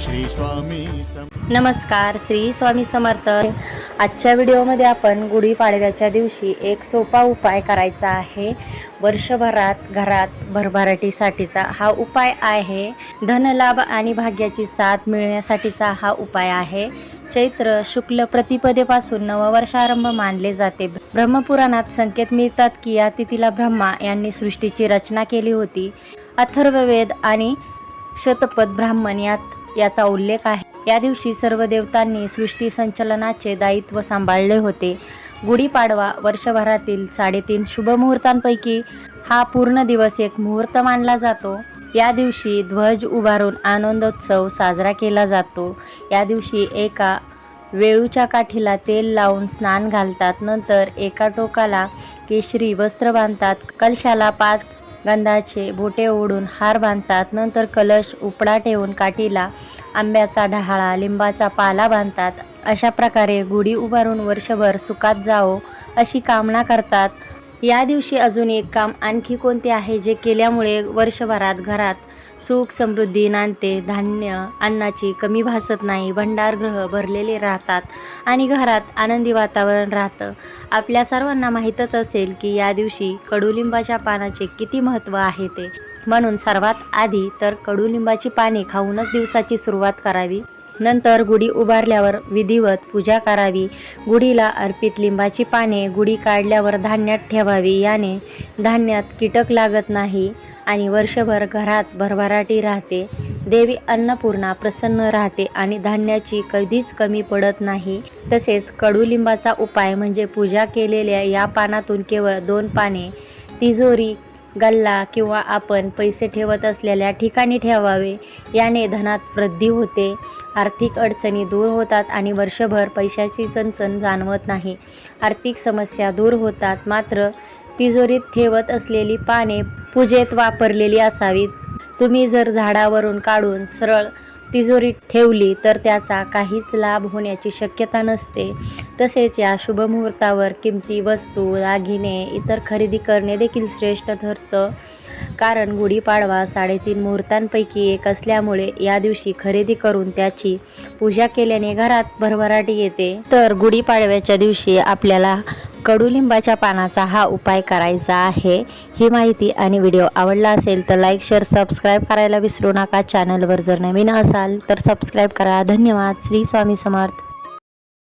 श्री स्वामी नमस्कार श्री स्वामी समर्थ. आजच्या व्हिडिओमध्ये आपण गुढीपाडव्याच्या दिवशी एक सोपा उपाय करायचा आहे. वर्षभरात घरात भरभराटीसाठीचा हा उपाय आहे. धनलाभ आणि भाग्याची साथ मिळण्यासाठीचा हा उपाय आहे. चैत्र शुक्ल प्रतिपदेपासून नववर्षारंभ मानले जाते. ब्रह्मपुराणात संकेत मिळतात की या तिथीला ब्रह्मा यांनी सृष्टीची रचना केली होती. अथर्ववेद आणि शतपथ ब्राह्मण यात याचा उल्लेख आहे. या दिवशी सर्व देवतांनी सृष्टी संचलनाचे दायित्व सांभाळले होते. गुढीपाडवा वर्षभरातील साडेतीन शुभमुहूर्तांपैकी हा पूर्ण दिवस एक मुहूर्त मानला जातो. या दिवशी ध्वज उभारून आनंदोत्सव साजरा केला जातो. या दिवशी एका वेळूच्या काठीला तेल लावून स्नान घालतात. नंतर एका टोकाला केशरी वस्त्र बांधतात. कलशाला पाच गंधाचे बोटे ओढून हार बांधतात. नंतर कलश उपडा ठेवून काठीला आंब्याचा डहाळा लिंबाचा पाला बांधतात. अशा प्रकारे गुढी उभारून वर्षभर सुखात जावो अशी कामना करतात. या दिवशी अजून एक काम आणखी कोणते आहे जे केल्यामुळे वर्षभरात घरात सुख समृद्धी नांदते धान्य अन्नाची कमी भासत नाही भंडारगृह भरलेले राहतात आणि घरात आनंदी वातावरण राहतं. आपल्या सर्वांना माहीतच असेल की या दिवशी कडुलिंबाच्या पानाचे किती महत्त्व आहे ते. म्हणून सर्वात आधी तर कडुलिंबाची पाने खाऊनच दिवसाची सुरुवात करावी. नंतर गुढी उभारल्यावर विधिवत पूजा करावी. गुढीला अर्पित लिंबाची पाने गुढी काढल्यावर धान्यात ठेवावी. याने धान्यात कीटक लागत नाही. आणि वर्षभर घरात भरभराटी राहते. देवी अन्नपूर्णा प्रसन्न राहते आणि धान्याची कधीच कमी पडत नाही. तसेच कडुलिंबाचा उपाय म्हणजे पूजा केलेल्या या पानातून केवळ दोन पाने तिजोरी गल्ला किंवा आपण पैसे ठेवत असलेल्या ठिकाणी ठेवावे. याने धनात वृद्धी होते आर्थिक अडचणी दूर होतात आणि वर्षभर पैशाची चणचण जाणवत नाही. आर्थिक समस्या दूर होतात मात्र तिजोरीत ठेवत असलेली पाने पूजेत वापरलेली असावीत. तुम्ही जर झाडावरून काढून सरळ तिजोरीत ठेवली तर त्याचा काहीच लाभ होण्याची शक्यता नसते. तसेच या शुभमुहूर्तावर किमती वस्तू दागिने इतर खरेदी करणे देखील श्रेष्ठ ठरतं. कारण गुढीपाडवा साडेतीन मुहूर्तांपैकी एक असल्यामुळे या दिवशी खरेदी करून त्याची पूजा केल्याने घरात भरभराटी येते. तर गुढीपाडव्याच्या दिवशी आपल्याला कडुलिंबाच्या पानाचा हा उपाय करायचा आहे. ही माहिती आणि व्हिडिओ आवडला असेल तर लाईक शेअर सबस्क्राईब करायला विसरू नका. चॅनलवर जर नवीन असाल तर सबस्क्राईब करा. धन्यवाद. श्री स्वामी समर्थ.